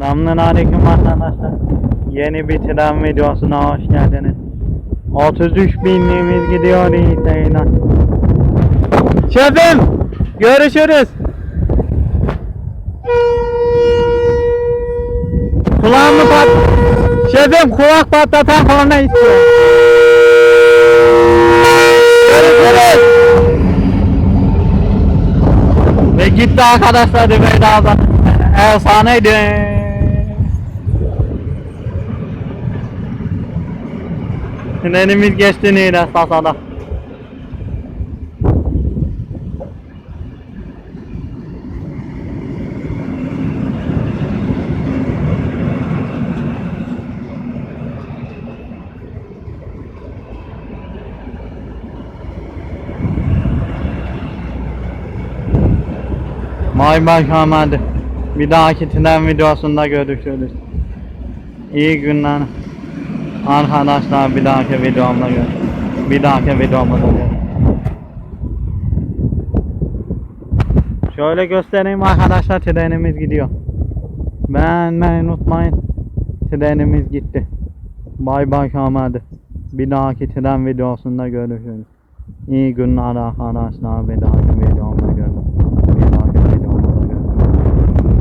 Selamünaleyküm arkadaşlar. Yeni bir tren videosuna hoş geldiniz. 33 binliğimiz gidiyor İğneyle. Şefim! Görüşürüz. Kulağımı pat... Şefim kulak patlatan korna istiyor. Görüşürüz. Ve gitti arkadaşlar Dübeyda'dan. Efsaneydi. Trenimiz geçti Nile Sasa'da. Bay bay hadi. Bir dahaki tren videosunda görüşürüz. İyi günler. Arkadaşlar bir dahaki videomda görüşürüz. Bir dahaki videomda görüşürüz. Şöyle göstereyim arkadaşlar trenimiz gidiyor. Beğenmeyi unutmayın. Trenimiz gitti. Bay bay hadi. Bir dahaki tren videosunda görüşürüz. İyi günler arkadaşlar. Bir dahaki videomda görüşürüz.